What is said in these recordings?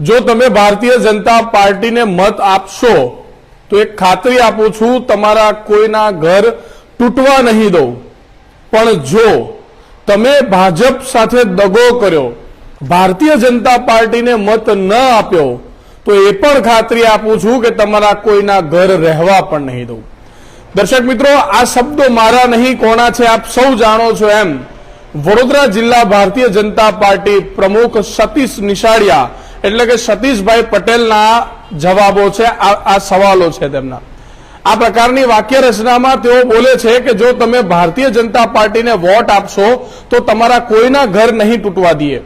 જો તમે ભારતીય જનતા પાર્ટીને મત આપશો, તો એક ખાતરી આપું છું, તમારા કોઈના ઘર તૂટવા નહીં દઉં. પણ જો તમે ભાજપ સાથે દગો કર્યો, ભારતીય જનતા પાર્ટીને મત ન આપ્યો, તો એ પણ ખાતરી આપું છું કે તમારા કોઈના ઘર રહેવા પણ નહીં દઉં. દર્શક મિત્રો, આ શબ્દો મારા નહીં, કોના છે આપ સૌ જાણો છો એમ. વડોદરા જિલ્લા ભારતીય જનતા પાર્ટી પ્રમુખ સતીશ નિશાળિયા એટલે કે સતીશભાઈ પટેલના જવાબો છે, આ સવાલો છે તેમના. આ પ્રકારની વાક્ય રચનામાં તેઓ બોલે છે કે જો તમે ભારતીય જનતા પાર્ટીને વોટ આપશો, તો તમારા કોઈના ઘર નહીં તૂટવા દઈએ.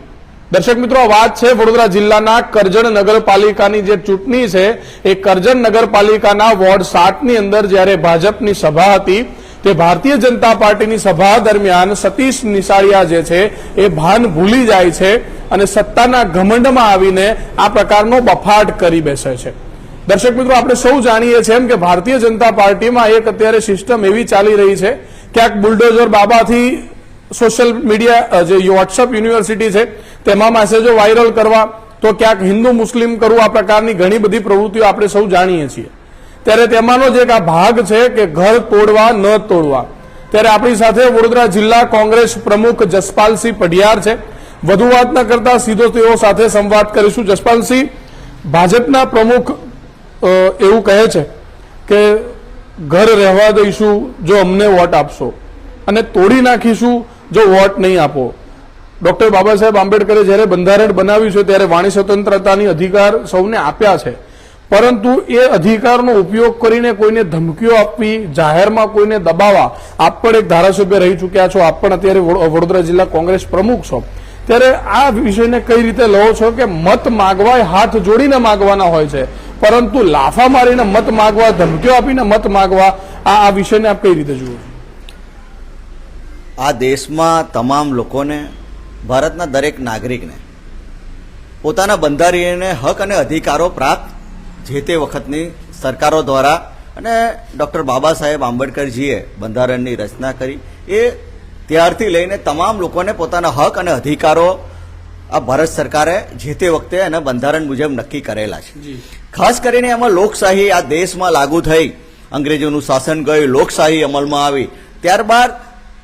દર્શક મિત્રો વાત છે વડોદરા જિલ્લાના કરજણ નગરપાલિકાની જે ચૂંટણી છે, એ કરજણ નગરપાલિકાના વોર્ડ સાતની અંદર જ્યારે ભાજપની સભા હતી તે ભારતીય જનતા પાર્ટીની સભા દરમિયાન સતીશ નિશાળિયા જે છે, એ ભાન ભૂલી જાય છે અને સત્તાના ઘમંડમાં આવીને આ પ્રકારનો બફાટ કરી બેસે છે. દર્શક મિત્રો, આપણે સૌ જાણીએ છીએ એમ કે ભારતીય જનતા પાર્ટીમાં એક અત્યારે સિસ્ટમ એવી ચાલી રહી છે, ક્યાંક બુલડોઝર બાબાથી સોશિયલ મીડિયા જે વોટ્સઅપ યુનિવર્સિટી છે, તેમાં મેસેજો વાયરલ કરવા, તો ક્યાંક હિન્દુ મુસ્લિમ કરવું આ પ્રકારની ઘણી બધી પ્રવૃત્તિઓ આપણે સૌ જાણીએ છીએ. ત્યારે તેમાંનો જ એક આ ભાગ છે કે ઘર તોડવા ન તોડવા. ત્યારે આપણી સાથે વડોદરા જિલ્લા કોંગ્રેસ પ્રમુખ જસપાલસિંહ પઢિયાર છે. વધુ વાત ન કરતા સીધો તેઓ સાથે સંવાદ કરીશું. જસપાલસિંહ, ભાજપના પ્રમુખ એવું કહે છે કે ઘર રહેવા દઈશું, જો અમને વોટ આપશો. અને તોડી નાખીશું, જો વોટ નહીં આપો. ડોક્ટર બાબા સાહેબ આંબેડકરે જ્યારે બંધારણ બનાવ્યું છે, ત્યારે વાણી સ્વતંત્રતાની અધિકાર સૌને આપ્યા છે. પરંતુ એ અધિકારનો ઉપયોગ કરીને કોઈને ધમકીઓ આપવી, જાહેરમાં કોઈને દબાવવા, આપ પણ એક ધારાસભ્ય રહી ચૂક્યા છો, આપ પણ અત્યારે વડોદરા જિલ્લા કોંગ્રેસ પ્રમુખ છો ત્યારે આ વિષયને કઈ રીતે લો છો કે મત માગવા હાથ જોડીને માગવાના હોય છે પરંતુ લાફા મારીને મત માગવા, ધમકીઓ આપીને મત માગવા, આ આ વિષયને આપ કઈ રીતે જુઓ? આ દેશમાં તમામ લોકોને, ભારતના દરેક નાગરિકને, પોતાના બંધારણીય હક અને અધિકારો પ્રાપ્ત જે તે વખતની સરકારો દ્વારા અને ડૉક્ટર બાબા સાહેબ આંબેડકરજીએ બંધારણની રચના કરી એ ત્યારથી લઈને તમામ લોકોને પોતાના હક અને અધિકારો આ ભારત સરકારે જે તે વખતે અને બંધારણ મુજબ નક્કી કરેલા છે. ખાસ કરીને એમાં લોકશાહી આ દેશમાં લાગુ થઈ અંગ્રેજોનું શાસન ગયું લોકશાહી અમલમાં આવી ત્યારબાદ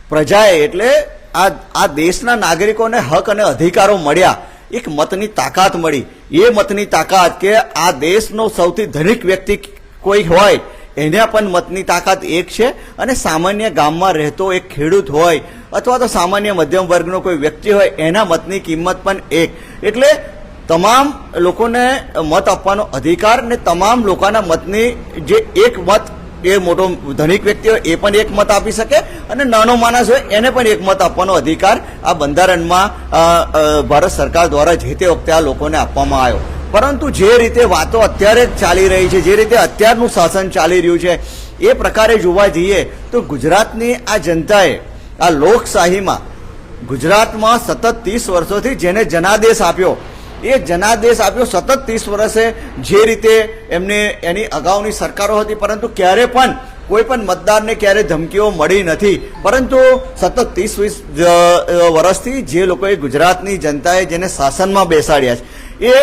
પ્રજાએ એટલે આ આ દેશના નાગરિકોને હક અને અધિકારો મળ્યા એક મતની તાકાત મળી. એ મતની તાકાત કે આ દેશનો સૌથી ધનિક વ્યક્તિ કોઈ હોય, એના પણ મતની તાકાત એક છે અને સામાન્ય ગામમાં રહેતો એક ખેડૂત હોય અથવા તો સામાન્ય મધ્યમ વર્ગનો કોઈ વ્યક્તિ હોય, એના મતની કિંમત પણ એક. એટલે તમામ લોકોને મત આપવાનો અધિકાર ને તમામ લોકોના મતની જે એક મત એ મોટો ધનિક વ્યક્તિ હોય એ પણ એક મત આપી શકે અને નાનો માણસ હોય એને પણ એક મત આપવાનો અધિકાર આ બંધારણમાં ભારત સરકાર દ્વારા જે તે વખતે આ લોકોને આપવામાં આવ્યો. પરંતુ જે રીતે વાતો અત્યારે જ ચાલી રહી છે, જે રીતે અત્યારનું શાસન ચાલી રહ્યું છે, એ પ્રકારે જોવા જઈએ તો ગુજરાતની આ જનતાએ આ લોકશાહીમાં ગુજરાતમાં સતત ત્રીસ વર્ષોથી જેને જનાદેશ આપ્યો એ જનાદેશ આપ્યો સતત ત્રીસ વર્ષે જે રીતે એમને એની અગાઉની સરકારો હતી, પરંતુ ક્યારે પણ કોઈ પણ મતદારને ક્યારે ધમકીઓ મળી નથી. પરંતુ સતત ત્રીસ વીસ વર્ષથી જે લોકોએ ગુજરાતની જનતાએ જેને શાસનમાં બેસાડ્યા છે, એ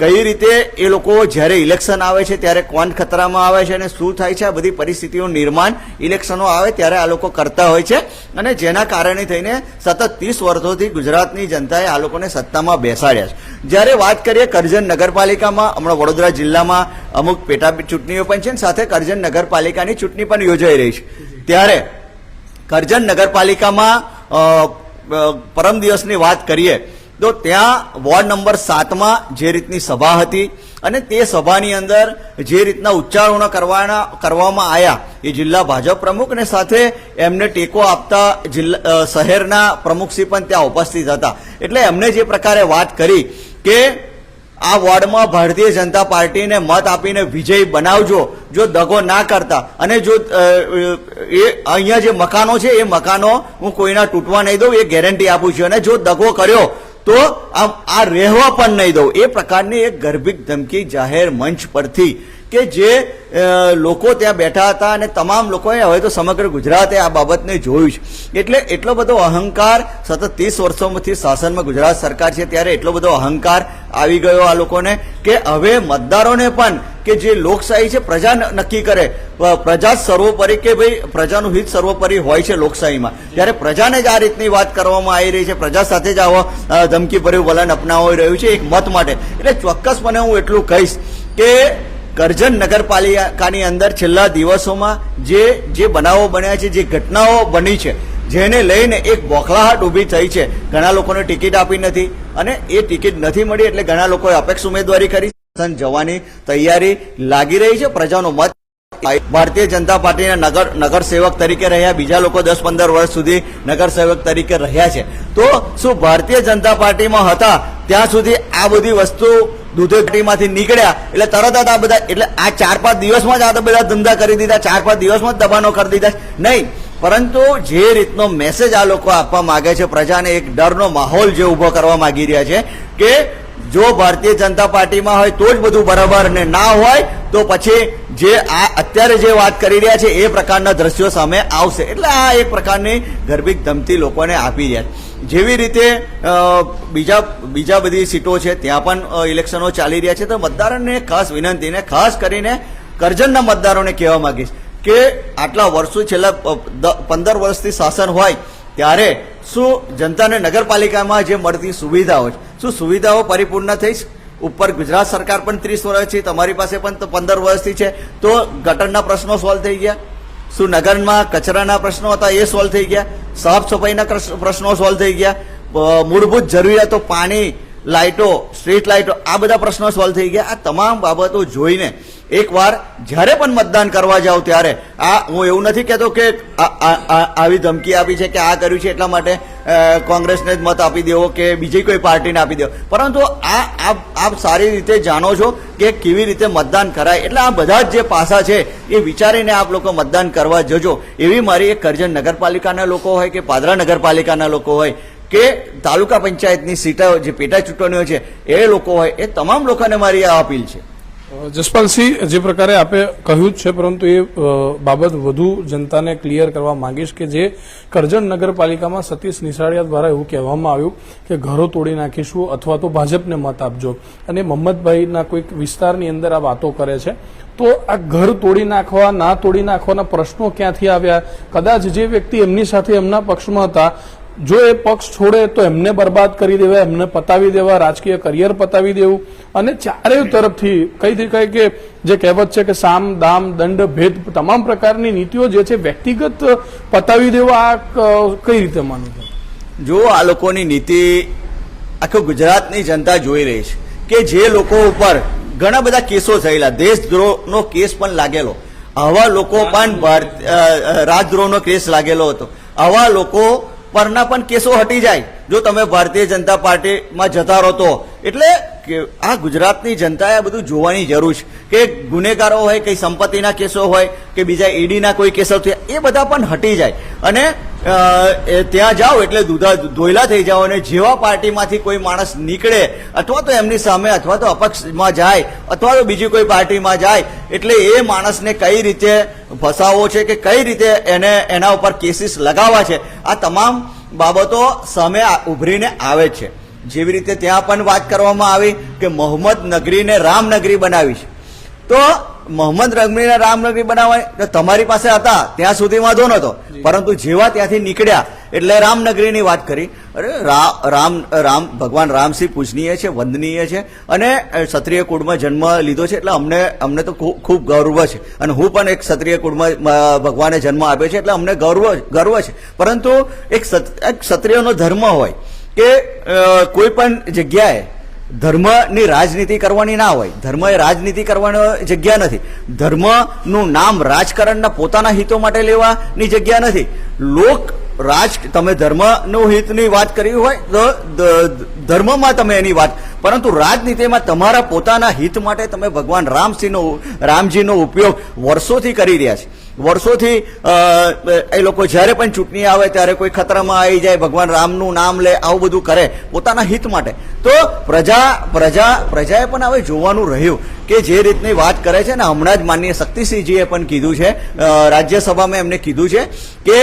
કઈ રીતે એ લોકો જ્યારે ઇલેક્શન આવે છે, ત્યારે કોણ ખતરામાં આવે છે અને શું થાય છે, આ બધી પરિસ્થિતિઓનું નિર્માણ ઇલેક્શનો આવે ત્યારે આ લોકો કરતા હોય છે. અને જેના કારણે થઈને સતત ત્રીસ વર્ષોથી ગુજરાતની જનતાએ આ લોકોને સત્તામાં બેસાડ્યા છે. જ્યારે વાત કરીએ કરજણ નગરપાલિકામાં, હમણાં વડોદરા જિલ્લામાં અમુક પેટા ચૂંટણીઓ પણ છે સાથે કરજણ નગરપાલિકાની ચૂંટણી પણ યોજાઈ રહી છે. ત્યારે કરજણ નગરપાલિકામાં પરમ દિવસની વાત કરીએ તો ત્યાં વોર્ડ નંબર સાતમાં જે રીતની સભા હતી અને તે સભાની અંદર જે રીતના ઉચ્ચારણો કરવાના કરવામાં આવ્યા એ જિલ્લા ભાજપ પ્રમુખને સાથે એમને ટેકો આપતા જિલ્લા શહેરના પ્રમુખશ્રી પણ ત્યાં ઉપસ્થિત હતા. એટલે એમને જે પ્રકારે વાત કરી કે આ વોર્ડમાં ભારતીય જનતા પાર્ટીને મત આપીને વિજય બનાવજો, જો દગો ના કરતા અને જો એ અહીંયા જે મકાનો છે એ મકાનો હું કોઈના તૂટવા નહીં દઉં, એ ગેરંટી આપું છું. અને જો દગો કર્યો તો આ રહેવા પણ નહીં દઉં. એ પ્રકારની એક ગર્ભિત ધમકી જાહેર મંચ પરથી કે જે લોકો ત્યાં બેઠા હતા અને તમામ લોકોએ હવે તો સમગ્ર ગુજરાતે આ બાબતને જોયું છે. એટલે એટલો બધો અહંકાર સતત ત્રીસ વર્ષોમાંથી શાસનમાં ગુજરાત સરકાર છે ત્યારે એટલો બધો અહંકાર આવી ગયો આ લોકોને કે હવે મતદારોને પણ કે જે લોકશાહી છે પ્રજા નક્કી કરે. પ્રજા સર્વોપરી કે ભાઈ પ્રજાનું હિત સર્વોપરી હોય છે લોકશાહીમાં. ત્યારે પ્રજાને જ આ રીતની વાત કરવામાં આવી રહી છે. પ્રજા સાથે જ આવો ધમકીભર્યું વલણ અપનાવી રહ્યું છે એક મત માટે. એટલે ચોક્કસપણે હું એટલું કહીશ કે કરજણ નગરપાલિકાની અંદર છેલ્લા દિવસોમાં જે જે બનાવો બન્યા છે, જે ઘટનાઓ બની છે, જેને લઈને એક બોખલાહટ ઊભી થઈ છે. ઘણા લોકોને ટિકિટ આપી નથી અને એ ટિકિટ નથી મળી એટલે ઘણા લોકોએ અપેક્ષ ઉમેદવારી કરી. જવાની તૈયારી લાગી રહી છે. પ્રજાનો મત ભારતીય જનતા પાર્ટીના નગર, નગરસેવક તરીકે રહ્યા, બીજા લોકો દસ પંદર વર્ષ સુધી નગરસેવક તરીકે રહ્યા છે. તો શું ભારતીય જનતા પાર્ટીમાં હતા? ત્યાં સુધી આ બધી વસ્તુ દૂધેટીમાંથી નીકળ્યા. એટલે તરત જ આ બધા એટલે આ ચાર પાંચ દિવસમાં જ આ બધા ધંધા કરી દીધા. ચાર પાંચ દિવસમાં જ દબાણો કરી દીધા. નહીં, પરંતુ જે રીતનો મેસેજ આ લોકો આપવા માંગે છે, પ્રજાને એક ડરનો માહોલ જે ઊભો કરવા માંગી રહ્યા છે, કે જો ભારતીય જનતા પાર્ટીમાં હોય તો જ બધું બરાબર ને ના હોય, તો પછી જે આ અત્યારે જે વાત કરી રહ્યા છે, એ પ્રકારના દ્રશ્યો સામે આવશે. એટલે આ એક પ્રકારની ગર્ભિક ધમતી લોકોને આપી રહ્યા છે. જેવી રીતે બીજા બીજા બધી સીટો છે, ત્યાં પણ ઇલેક્શનો ચાલી રહ્યા છે, તો મતદારોને ખાસ વિનંતીને, ખાસ કરીને કરજણના મતદારોને કહેવા માંગીશ કે આટલા વર્ષો છેલ્લા પંદર વર્ષથી શાસન હોય, ત્યારે શું જનતાને નગરપાલિકામાં જે મળતી સુવિધાઓ શું સુવિધાઓ પરિપૂર્ણ થઈ ઉપર ગુજરાત સરકાર પણ ત્રીસ વર્ષથી તમારી પાસે પણ પંદર વર્ષથી છે, તો ગટરના પ્રશ્નો સોલ્વ થઈ ગયા. શું નગરમાં કચરાના પ્રશ્નો હતા એ સોલ્વ થઈ ગયા? સાફ સફાઈના પ્રશ્નો સોલ્વ થઈ ગયા. મૂળભૂત જરૂરિયાતો, પાણી લાઇટો સ્ટ્રીટ લાઇટો આ બધા પ્રશ્નો સોલ્વ થઈ ગયા. આ તમામ બાબતો જોઈને એકવાર જ્યારે પણ મતદાન કરવા જાઓ ત્યારે, આ હું એવું નથી કહેતો કે આવી ધમકી આપી છે કે આ કર્યું છે એટલા માટે કોંગ્રેસને જ મત આપી દેવો કે બીજી કોઈ પાર્ટીને આપી દેવો. પરંતુ આ આપ આપ સારી રીતે જાણો છો કે કેવી રીતે મતદાન કરાય. એટલે આ બધા જ જે પાસા છે એ વિચારીને આપ લોકો મતદાન કરવા જજો. એવી મારી એક કરજણ નગરપાલિકાના લોકો હોય કે પાદરા નગરપાલિકાના લોકો હોય કે તાલુકા પંચાયતની સીટો જે પેટા ચૂંટણીઓ છે એ લોકો હોય, એ તમામ લોકોને મારી આ અપીલ છે. જસપાલસિંહ, જે પ્રકારે આપે કહ્યું જ છે, પરંતુ એ બાબત વધુ જનતાને ક્લિયર કરવા માંગીશ કે જે કરજણ નગરપાલિકામાં સતીશ નિશાળિયા દ્વારા એવું કહેવામાં આવ્યું કે ઘરો તોડી નાખીશું અથવા તો ભાજપને મત આપજો. અને મમ્મદભાઈના કોઈક વિસ્તારની અંદર આ વાતો કરે છે. તો આ ઘર તોડી નાખવા, ના તોડી નાખવાના પ્રશ્નો ક્યાંથી આવ્યા? કદાચ જે વ્યક્તિ એમની સાથે એમના પક્ષમાં હતા જો એ પક્ષ છોડે તો એમને બરબાદ કરી દેવા એમને પતાવી દેવા, રાજકીય કરિયર પતાવી દેવું. અને ચારેય તરફથી કઈથી કઈ કે જે કહેવત છે કે સામ, દામ, દંડ, ભેદ તમામ પ્રકારની નીતિઓ જે છે વ્યક્તિગત પતાવી દેવા આ કઈ રીતે માનું છે જો આ લોકોની નીતિ આખું ગુજરાતની જનતા જોઈ રહી છે કે જે લોકો ઉપર ઘણા બધા કેસો થયેલા, દેશદ્રોહનો કેસ પણ લાગેલો. આવા લોકો પણ રાજદ્રોહનો કેસ લાગેલો હતો. આવા લોકો પરના પણ કેસો હટી જાય. જો તમે ભારતીય જનતા પાર્ટીમાં જતા રહો તો. એટલે કે આ ગુજરાતની જનતાએ આ બધું જોવાની જરૂર છે. કે ગુનેગારો હોય કંઈ સંપત્તિના કેસો હોય, કે બીજા ઈડીના કોઈ કેસો થયા, એ બધા પણ હટી જાય. અને ત્યાં જાઓ એટલે દૂધા ધોયલા થઈ જાઓ અને જેવા પાર્ટીમાંથી કોઈ માણસ નીકળે, અથવા તો એમની સામે, અથવા તો અપક્ષમાં જાય, અથવા તો બીજી કોઈ પાર્ટીમાં જાય, એટલે એ માણસને કઈ રીતે ફસાવો છે કે કઈ રીતે એને, એના ઉપર કેસીસ લગાવવા છે, આ તમામ બાબતો સામે ઉભરીને આવે છે. જેવી રીતે ત્યાં પણ વાત કરવામાં આવી કે મોહમ્મદ નગરીને રામનગરી બનાવી છે તો મોહમ્મદ નગરીને રામનગરી બનાવવાની તો તમારી પાસે હતા ત્યાં સુધી વાંધો નહોતો. પરંતુ જેવા ત્યાંથી નીકળ્યા એટલે રામનગરીની વાત કરી. અરે રામ રામ ભગવાન રામસિંહ પૂજનીય છે વંદનીય છે અને ક્ષત્રિય કુળમાં જન્મ લીધો છે એટલે અમને અમને તો ખૂબ ખૂબ ગૌરવ છે. અને હું પણ એક ક્ષત્રિય કુળમાં ભગવાને જન્મ આપ્યો છે એટલે અમને ગૌરવ ગર્વ છે. પરંતુ એક ક્ષત્રિયનો ધર્મ હોય કે કોઈ પણ જગ્યાએ ધર્મની રાજનીતિ કરવાની ના હોય ધર્મ એ રાજનીતિ કરવાની જગ્યા નથી, ધર્મનું નામ રાજકારણના પોતાના હિતો માટે લેવાની જગ્યા નથી. લોક રાજ, તમે ધર્મનું હિતની વાત કરી હોય તો ધર્મમાં તમે એની વાત, પરંતુ રાજનીતિમાં તમારા પોતાના હિત માટે તમે ભગવાન રામસિંહનો, રામજીનો ઉપયોગ વર્ષોથી કરી રહ્યા છે. વર્ષોથી એ લોકો જ્યારે પણ ચૂંટણી આવે ત્યારે કોઈ ખતરામાં આવી જાય, ભગવાન રામનું નામ લે, આવું બધું કરે, પોતાના હિત માટે. તો પ્રજા પ્રજા, પ્રજાએ પણ હવે જોવાનું રહ્યું કે જે રીતની વાત કરે છે ને, હમણાં જ માનનીય શક્તિસિંહજીએ પણ કીધું છે રાજ્યસભામાં એમને કીધું છે કે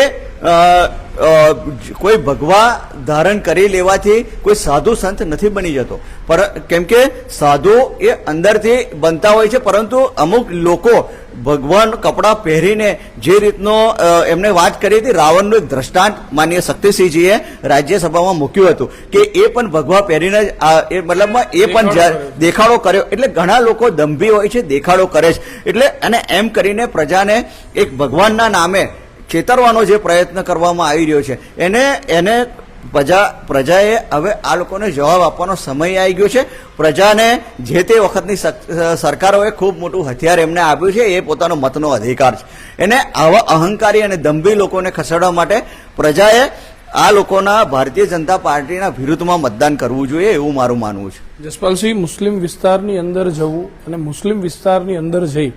કોઈ ભગવા ધારણ કરી લેવાથી કોઈ સાધુ સંત નથી બની જતો. પર, કેમ કે સાધુ એ અંદરથી બનતા હોય છે, પરંતુ અમુક લોકો ભગવાન કપડાં પહેરીને જે રીતનો એમને વાત કરી હતી રાવણનું એક દ્રષ્ટાંત માનીય શક્તિસિંહજીએ રાજ્યસભામાં મૂક્યું હતું કે એ પણ ભગવા પહેરીને એ મતલબમાં એ પણ દેખાડો કર્યો. એટલે ઘણા લોકો દંભી હોય છે દેખાડો કરે છે. એટલે અને એમ કરીને પ્રજાને એક ભગવાનના નામે છેતરવાનો જે પ્રયત્ન કરવામાં આવી રહ્યો છે. એને એને પ્રજા, પ્રજાએ હવે આ લોકોને જવાબ આપવાનો સમય આવી ગયો છે. પ્રજાને જે તે વખતની સરકારોએ ખૂબ મોટું હથિયાર એમને આપ્યું છે, એ પોતાનો મતનો અધિકાર છે. એને આવા અહંકારી અને દંભી લોકોને ખસેડવા માટે પ્રજાએ આ લોકોના ભારતીય જનતા પાર્ટીના વિરુદ્ધમાં મતદાન કરવું જોઈએ એવું મારું માનવું છે. જસપાલસિંહ, મુસ્લિમ વિસ્તારની અંદર જવું અને મુસ્લિમ વિસ્તારની અંદર જઈ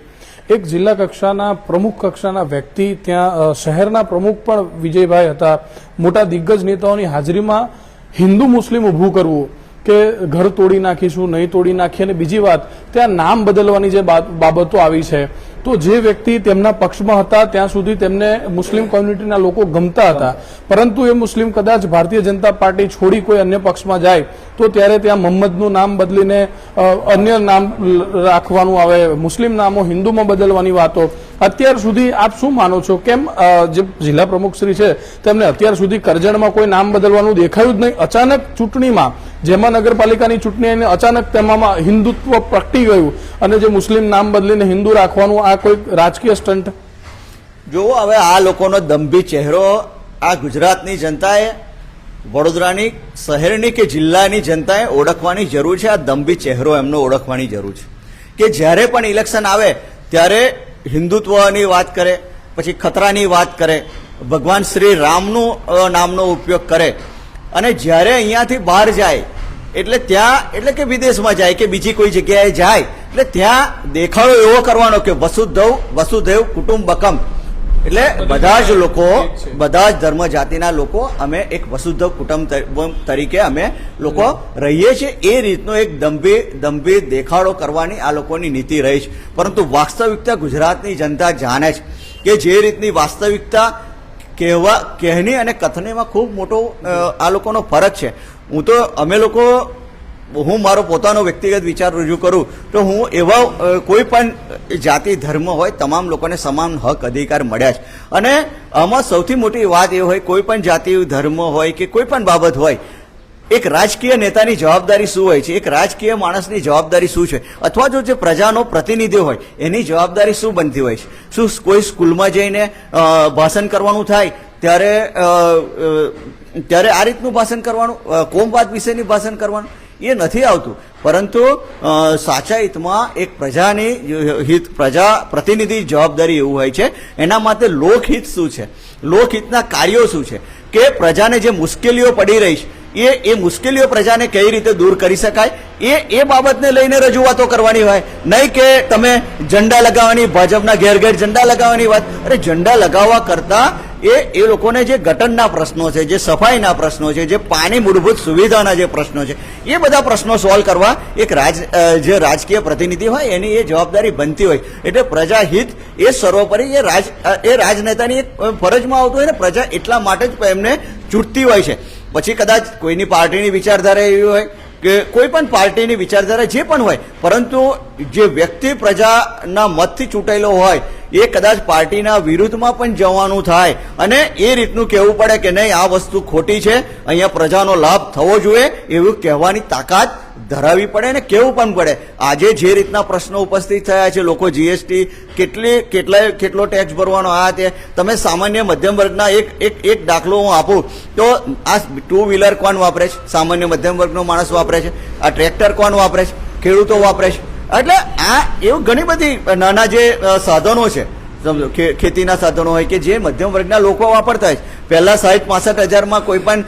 એક જિલ્લા કક્ષાના પ્રમુખ કક્ષાના વ્યક્તિ, ત્યાં શહેરના પ્રમુખ પણ વિજયભાઈ હતા. મોટા દિગ્ગજ નેતાઓની હાજરીમાં હિન્દુ મુસ્લિમ ઊભું કરવું, કે ઘર તોડી નાખીશું, નહીં તોડી નાખીએ અને બીજી વાત, ત્યાં નામ બદલવાની જે બાબતો આવી છે. તો જે વ્યક્તિ તેમના પક્ષમાં હતા, ત્યાં સુધી તેમને મુસ્લિમ કોમ્યુનિટીના લોકો ગમતા હતા. પરંતુ એ મુસ્લિમ કદાચ ભારતીય જનતા પાર્ટી છોડી કોઈ અન્ય પક્ષમાં જાય તો ત્યારે ત્યાં મોહમ્મદનું નામ બદલીને અન્ય નામ રાખવાનું આવે, મુસ્લિમ નામો હિન્દુમાં બદલવાની વાતો. અત્યાર સુધી આપ શું માનો છો? કેમ જે જિલ્લા પ્રમુખશ્રી છે, તેમને અત્યાર સુધી કરજણમાં કોઈ નામ બદલવાનું દેખાયું જ નહીં? અચાનક ચૂંટણીમાં, જેમાં નગરપાલિકાની ચૂંટણી અચાનક તેમાં હિન્દુત્વ પ્રગટી ગયું અને જે મુસ્લિમ નામ બદલીને હિન્દુ રાખવાનું આ કોઈ રાજકીય સ્ટન્ટ? જુઓ, હવે આ લોકોનો દંભી ચહેરો આ ગુજરાતની જનતાએ વડોદરાની શહેરની કે જિલ્લાની જનતાએ ઓળખવાની જરૂર છે. આ દંભી ચહેરો એમનો ઓળખવાની જરૂર છે. કે જ્યારે પણ ઇલેક્શન આવે, ત્યારે હિન્દુત્વની વાત કરે, પછી ખતરાની વાત કરે, ભગવાન શ્રી રામનું નામનો ઉપયોગ કરે. અને જ્યારે અહીંયાથી બહાર જાય, એટલે ત્યાં, એટલે કે વિદેશમાં જાય, કે બીજી કોઈ જગ્યાએ જાય, એટલે ત્યાં દેખાડો એવો કરવાનો કે વસુધૈવ વસુધૈવ કુટુંબકમ. એટલે બધા જ લોકો, બધા જ ધર્મ જાતિના લોકો અમે એક વસુધૈવ કુટુંબ તર- તરીકે અમે લોકો રહીએ છીએ. એ રીતનો એક દંભી દંભી દેખાડો કરવાની આ લોકોની નીતિ રહી છે. પરંતુ વાસ્તવિકતા ગુજરાતની જનતા જાણે છે કે જે રીતની વાસ્તવિકતા કહેવા કહેની અને કથનીમાં ખૂબ મોટો આ લોકોનો ફરક છે. હું તો, અમે લોકો હું મારો પોતાનો વ્યક્તિગત વિચાર રજૂ કરું તો હું એવા કોઈ પણ જાતિ, ધર્મ હોય, તમામ લોકોને સમાન હક, અધિકાર મળ્યા છે અને આમાં સૌથી મોટી વાત એ હોય, કોઈ પણ જાતિ, ધર્મ હોય કે કોઈ પણ બાબત હોય, એક રાજકીય નેતાની જવાબદારી શું હોય છે? એક રાજકીય માણસની જવાબદારી શું છે? અથવા જો જે પ્રજાનો પ્રતિનિધિ હોય, એની જવાબદારી શું બનતી હોય છે? શું કોઈ સ્કૂલમાં જઈને ભાષણ કરવાનું થાય, ત્યારે ત્યારે આ રીતનું ભાષણ કરવાનું કોમવાદ વિશેની ભાષણ કરવાનું? એ નથી આવતું. પરંતુ સાચા હિતમાં એક પ્રજાની હિત, પ્રજા પ્રતિનિધિ જવાબદારી એવું હોય છે. એના માટે લોકહિત શું છે? લોકહિતના કાર્યો શું છે? કે પ્રજાને જે મુશ્કેલીઓ પડી રહી છે, એ એ મુશ્કેલીઓ પ્રજાને કઈ રીતે દૂર કરી શકાય? એ એ બાબતને લઈને રજૂઆતો કરવાની હોય. નહીં કે તમે ઝંડા લગાવવાની, ભાજપના ઘેર ઘેર ઝંડા લગાવવાની વાત. અરે ઝંડા લગાવવા કરતા એ એ લોકોને જે ગટરના પ્રશ્નો છે, જે સફાઈના પ્રશ્નો છે, જે પાણી મૂળભૂત સુવિધાના જે પ્રશ્નો છે, એ બધા પ્રશ્નો સોલ્વ કરવા એક રાજ જે રાજકીય પ્રતિનિધિ હોય, એની એ જવાબદારી બનતી હોય. એટલે પ્રજાહિત એ સર્વોપરી એ રાજ એ રાજનેતાની એક ફરજમાં આવતું હોય ને, પ્રજા એટલા માટે જ એમને ચૂંટતી હોય છે. પછી કદાચ કોઈની પાર્ટીની વિચારધારા એવી હોય કે કોઈ પણ પાર્ટીની વિચારધારા જે પણ હોય, પરંતુ જે વ્યક્તિ પ્રજાના મતથી ચૂંટાયેલો હોય એ કદાચ પાર્ટીના વિરુદ્ધમાં પણ જવાનું થાય. અને એ રીતનું કહેવું પડે કે નહીં, આ વસ્તુ ખોટી છે, અહીંયા પ્રજાનો લાભ થવો જોઈએ એવું કહેવાની તાકાત ધરાવી પડે ને કેવું પણ પડે. આજે જે રીતના પ્રશ્નો ઉપસ્થિત થયા છે, લોકો જીએસટી કેટલી, કેટલાય, કેટલો ટેક્સ ભરવાનો આ તે, તમે સામાન્ય મધ્યમ વર્ગના એક એક એક દાખલો હું આપું. તો આ ટુ વ્હીલર કોણ વાપરે છે? સામાન્ય મધ્યમ વર્ગનો માણસ વાપરે છે. આ ટ્રેક્ટર કોણ વાપરે છે? ખેડૂતો વાપરે છે. એટલે આ એવું ઘણી બધી નાના જે સાધનો છે. સમજો ખેતીના સાધનો હોય કે જે મધ્યમ વર્ગના લોકો વાપરતા હોય પહેલાં સાઠ પાસઠ હજારમાં કોઈ પણ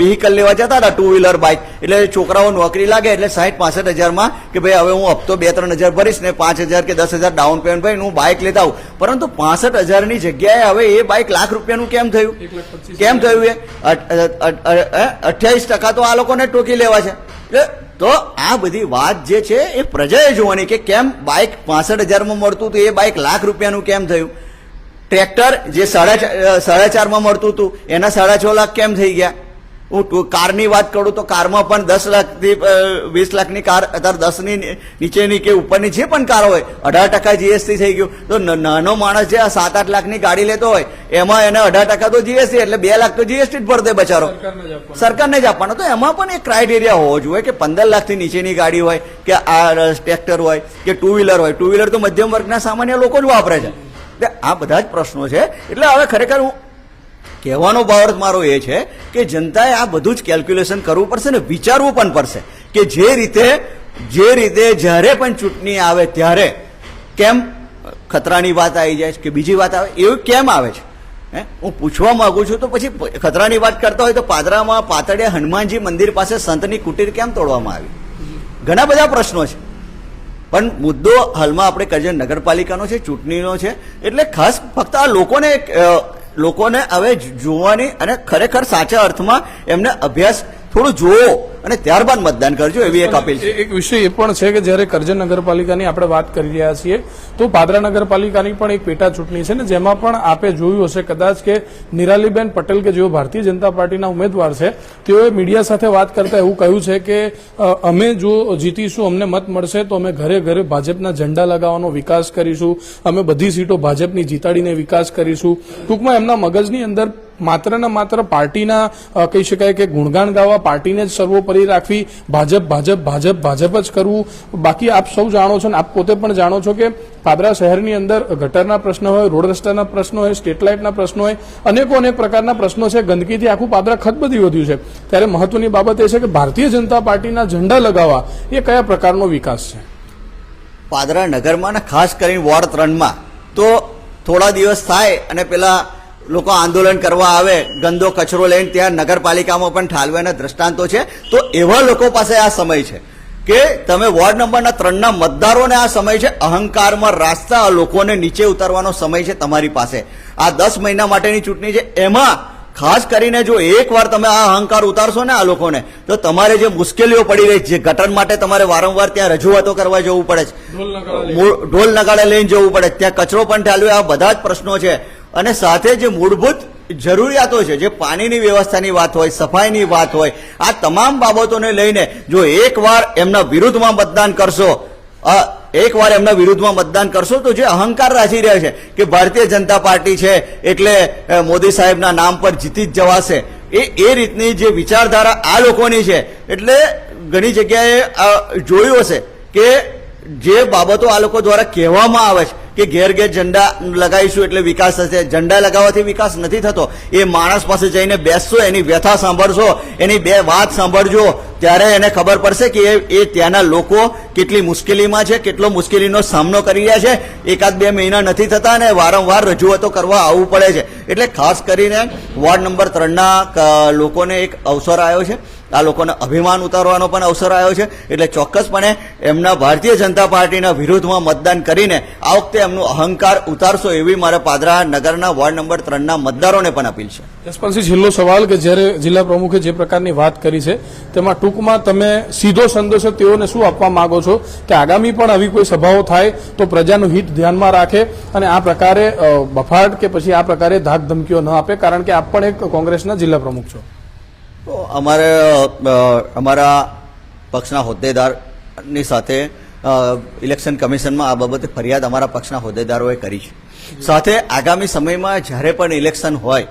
વ્હીકલ લેવા જતા હતા ટુ વ્હીલર બાઇક એટલે છોકરાઓ નોકરી લાગે એટલે સાઠ પાસઠ હજારમાં કે ભાઈ હવે હું હપ્તો બે ત્રણ હજાર ભરીશ ને પાંચ હજાર કે દસ હજાર ડાઉન પેમેન્ટ ભરીને હું બાઇક લેતા આવું. પરંતુ પાસઠ હજારની જગ્યાએ હવે એ બાઇક લાખ રૂપિયાનું કેમ થયું? કેમ થયું એ? અઠ્યાવીસ ટકા તો આ લોકોને ટોકી લેવા છે. એટલે તો આ બધી વાત જે છે એ પ્રજાએ જોવાની કે કેમ બાઇક પાસઠ હજારમાં મળતું હતું, એ બાઇક લાખ રૂપિયાનું કેમ થયું? ટ્રેક્ટર જે સાડા સાડા ચારમાં મળતું હતું, એના સાડા છ લાખ કેમ થઈ ગયા? હું કારની વાત કરું તો કારમાં પણ દસ લાખથી વીસ લાખની કાર અત્યારે દસની નીચેની કે ઉપરની જે પણ કાર હોય અઢાર ટકા જીએસટી થઈ ગયું. તો નાનો માણસ જે આ સાત આઠ લાખની ગાડી લેતો હોય એમાં એને અઢાર ટકા તો જીએસટી એટલે બે લાખ તો જીએસટી જ ભરતે દે બચારો. સરકારને જ આપવાનો. તો એમાં પણ એક ક્રાઇટેરિયા હોવો જોઈએ કે પંદર લાખથી નીચેની ગાડી હોય કે આ ટ્રેક્ટર હોય કે ટુ વ્હીલર હોય. ટુ વ્હીલર તો મધ્યમ વર્ગના સામાન્ય લોકો જ વાપરે છે. એટલે આ બધા જ પ્રશ્નો છે. એટલે હવે ખરેખર હું કહેવાનો ભાવાર્થ મારો એ છે કે જનતાએ આ બધું જ કેલ્ક્યુલેશન કરવું પડશે ને વિચારવું પણ પડશે કે જે રીતે જે રીતે જ્યારે પણ ચૂંટણી આવે ત્યારે કેમ ખતરાની વાત આવી જાય છે કે બીજી વાત આવે, એવું કેમ આવે છે? હે? હું પૂછવા માંગુ છું તો પછી ખતરાની વાત કરતા હોય તો પાદરામાં પાતળે હનુમાનજી મંદિર પાસે સંતની કુટીર કેમ તોડવામાં આવી? ઘણા બધા પ્રશ્નો છે. પણ મુદ્દો હાલમાં આપણે કરજણ નગરપાલિકાનો છે, ચૂંટણીનો છે, એટલે ખાસ ફક્ત આ લોકોને લોકોને હવે જોવાની અને ખરેખર સાચા અર્થમાં એમને અભ્યાસ થોડું જોવો અને ત્યારબાદ મતદાન કરજો એવી એક અપીલ છે. એક વિષય એ પણ છે કે જ્યારે કરજણ નગરપાલિકાની આપણે વાત કરી રહ્યા છીએ, તો પાદરા નગરપાલિકાની પણ એક પેટા ચૂંટણી છે ને, જેમાં પણ આપે જોયું હશે કદાચ કે નિરાલીબેન પટેલ કે જેઓ ભારતીય જનતા પાર્ટીના ઉમેદવાર છે, તેઓએ મીડિયા સાથે વાત કરતા એવું કહ્યું છે કે અમે જો જીતીશું, અમને મત મળશે, તો અમે ઘરે ઘરે ભાજપના ઝંડા લગાવવાનો વિકાસ કરીશું, અમે બધી સીટો ભાજપની જીતાડીને વિકાસ કરીશું. ટૂંકમાં એમના મગજની અંદર માત્ર ને માત્ર પાર્ટીના કહી શકાય કે ગુણગાન ગાવા પાર્ટીને જ સર્વોપરી રાખવી, ભાજપ ભાજપ ભાજપ ભાજપ જ કરવું. બાકી આપ સૌ જાણો છો ને, આપ પોતે પણ જાણો છો કે પાદરા શહેરની અંદર ગટરના પ્રશ્નો હોય, રોડ રસ્તાના પ્રશ્નો હોય, સ્ટ્રીટ લાઇટના પ્રશ્નો હોય, અનેકો અનેક પ્રકારના પ્રશ્નો છે. ગંદકીથી આખું પાદરા ખતબદી વધ્યું છે. ત્યારે મહત્વની બાબત એ છે કે ભારતીય જનતા પાર્ટીના ઝંડા લગાવવા એ કયા પ્રકારનો વિકાસ છે? પાદરા નગરમાં ને ખાસ કરીને વોર્ડ ત્રણમાં તો થોડા દિવસ થાય અને પેલા લોકો આંદોલન કરવા આવે ગંદો કચરો લઈને ત્યાં નગરપાલિકામાં પણ ઠાલવાના દ્રષ્ટાંતો છે. તો એવા લોકો પાસે આ સમય છે કે તમે વોર્ડ નંબરના ત્રણના મતદારોને આ સમય છે અહંકારમાં રાસ્તા આ લોકોને નીચે ઉતારવાનો સમય છે તમારી પાસે. આ દસ મહિના માટેની ચૂંટણી છે. એમાં ખાસ કરીને જો એકવાર તમે આ અહંકાર ઉતારશો ને આ લોકોને તો તમારે જે મુશ્કેલીઓ પડી રહી છે જે ગટર માટે તમારે વારંવાર ત્યાં રજૂઆતો કરવા જવું પડે છે. ઢોલ નગાડે લઈને જવું પડે. ત્યાં કચરો પણ ઠાલવે આ બધા જ પ્રશ્નો છે. અને સાથે જે મૂળભૂત જરૂરિયાતો છે, જે પાણીની વ્યવસ્થાની વાત હોય, સફાઈની વાત હોય, આ તમામ બાબતોને લઈને જો એકવાર એમના વિરુદ્ધમાં મતદાન કરશો એકવાર એમના વિરુદ્ધમાં મતદાન કરશો, તો જે અહંકાર રાખી રહ્યા છે કે ભારતીય જનતા પાર્ટી છે, એટલે મોદી સાહેબના નામ પર જીતી જ જવાશે. એ એ રીતની જે વિચારધારા આ લોકોની છે, એટલે ઘણી જગ્યાએ જોયું હશે કે જે બાબતો આ લોકો દ્વારા કહેવામાં આવે છે કે ઘેર ઘેર ઝંડા લગાવીશું એટલે વિકાસ થશે. ઝંડા લગાવવાથી વિકાસ નથી થતો. એ માણસ પાસે જઈને બેસશો, એની વ્યથા સાંભળશો, એની બે વાત સાંભળજો. ત્યારે એને ખબર પડશે કે એ ત્યાંના લોકો કેટલી મુશ્કેલીમાં છે, કેટલો મુશ્કેલીનો સામનો કરી રહ્યા છે. એકાદ બે મહિના નથી થતા અને વારંવાર રજૂઆતો કરવા આવવું પડે છે. એટલે ખાસ કરીને વોર્ડ નંબર ત્રણના લોકોને એક અવસર આવ્યો છે. આ લોકોને અભિમાન ઉતારવાનો પણ અવસર આવ્યો છે. એટલે ચોક્કસપણે એમના ભારતીય જનતા પાર્ટીના વિરુદ્ધમાં મતદાન કરીને આ વખતે એમનો અહંકાર ઉતારશો એવી મારા પાદરા નગરના વોર્ડ નંબર ત્રણના મતદારોને પણ અપીલ છે. જસપાલસિંહ છેલ્લો સવાલ કે જ્યારે જિલ્લા પ્રમુખે જે પ્રકારની વાત કરી છે, તેમાં ટૂંકમાં તમે સીધો સંદેશો તેઓને શું આપવા માંગો છો? કે આગામી પણ આવી કોઈ સભાઓ થાય તો પ્રજાનું હિત ધ્યાનમાં રાખે અને આ પ્રકારે બફાટ કે પછી આ પ્રકારે ધાક ધમકીઓ ન આપે, કારણ કે આપ પણ એક કોંગ્રેસના જિલ્લા પ્રમુખ છો. અમારે અમારા પક્ષના હોદ્દેદારની સાથે ઇલેક્શન કમિશનમાં આ બાબતે ફરિયાદ અમારા પક્ષના હોદ્દેદારોએ કરી છે. સાથે આગામી સમયમાં જ્યારે પણ ઇલેક્શન હોય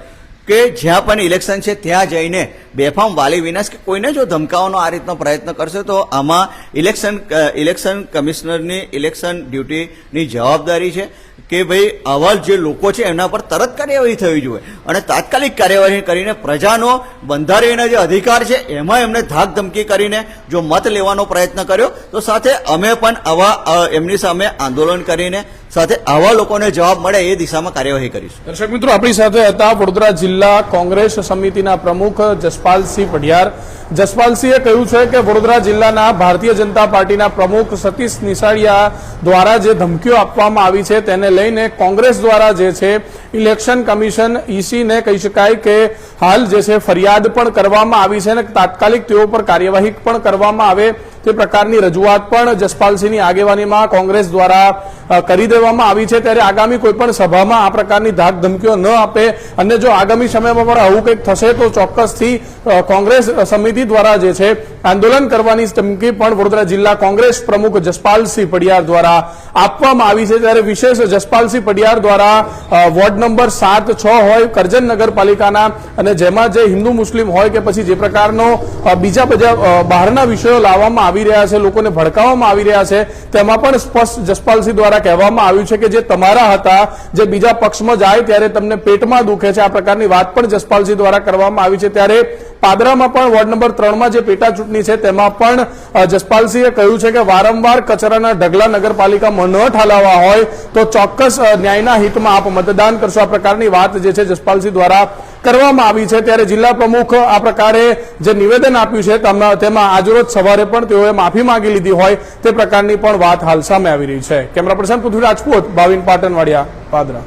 કે જ્યાં પણ ઇલેક્શન છે, ત્યાં જઈને બેફામ વાલી વિનાશ કે કોઈને જો ધમકાવવાનો આ રીતનો પ્રયત્ન કરશે, તો આમાં ઇલેક્શન ઇલેક્શન કમિશનરની ઇલેક્શન ડ્યુટીની જવાબદારી છે કે ભાઈ આવા જે લોકો છે, એમના પર તરત કાર્યવાહી થવી જોઈએ. અને તાત્કાલિક કાર્યવાહી કરીને પ્રજાનો બંધારણીય જે અધિકાર છે, એમાં એમને ધાક ધમકી કરીને જો મત લેવાનો પ્રયત્ન કર્યો, તો સાથે અમે પણ આવા એમની સામે આંદોલન કરીને સાથે આવા લોકોને જવાબ મળે એ દિશામાં કાર્યવાહી કરીશું. દર્શક મિત્રો, આપણી સાથે હતા વડોદરા જિલ્લા કોંગ્રેસ સમિતિના પ્રમુખ જસપાલસિંહ પઢિયાર. જસપાલસિંહે કહ્યું છે કે વડોદરા જિલ્લાના ભારતીય જનતા પાર્ટીના પ્રમુખ સતીશ નિશાળિયા દ્વારા જે ધમકીઓ આપવામાં આવી છે તેને લઈને કોંગ્રેસ દ્વારા જે છે ઇલેક્શન કમિશન ઈસીને કહી શકાય કે હાલ જે છે ફરિયાદ પણ કરવામાં આવી છે અને તાત્કાલિક તેઓ પર કાર્યવાહી પણ કરવામાં આવે તે પ્રકારની રજૂઆત પણ જસપાલસિંહની આગેવાનીમાં કોંગ્રેસ દ્વારા કરી દેવામાં આવી છે. ત્યારે આગામી કોઈપણ સભામાં આ પ્રકારની ધાક ધમકીઓ ન આપે. અને જો આગામી સમયમાં પણ આવું કંઈક થશે, તો ચોક્કસથી કોંગ્રેસ સમિતિ દ્વારા જે છે, આંદોલન કરવાની ધમકી પણ વડોદરા જિલ્લા કોંગ્રેસ પ્રમુખ જસપાલસિંહ પડિયાર દ્વારા આપવામાં આવી છે. ત્યારે વિશેષ જસપાલસિંહ પડિયાર દ્વારા વોર્ડ નંબર સાત છ હોય, કરજણ નગરપાલિકાના, અને જેમાં જે હિન્દુ મુસ્લિમ હોય કે પછી જે પ્રકારનો બીજા બધા બહારના વિષયો લાવવામાં આવી રહ્યા છે, લોકોને ભડકાવવામાં આવી રહ્યા છે, તેમાં પણ સ્પષ્ટ જસપાલસિંહ દ્વારા કહેવામાં આવ્યું છે કે જે તમારા હતા, જે બીજા પક્ષમાં જાય ત્યારે તમને પેટમાં દુખે છે, આ પ્રકારની વાત પણ જસપાલસિંહ દ્વારા કરવામાં આવી છે. ત્યારે પાદરામાં પણ વોર્ડ નંબર ત્રણમાં જે પેટા ચૂંટણી છે, તેમાં પણ જસપાલસિંહે કહ્યું છે કે વારંવાર કચરાના ઢગલા નગરપાલિકામાં ન ઠાલવવા હોય, તો ચોક્કસ ન્યાયના હિતમાં આપ મતદાન કરશો. આ પ્રકારની વાત જે છે, જસપાલસિંહ દ્વારા કરવામાં આવી છે ત્યારે જિલ્લા પ્રમુખ આ પ્રકારે જે નિવેદન આપ્યું છે તેમાં આજરોજ સવારે પણ તેઓએ માફી માંગી લીધી હોય તે પ્રકારની પણ વાત હાલ સામે આવી રહી છે. Camera person Prithvi Rajput Bhavin Patanvadiya Padra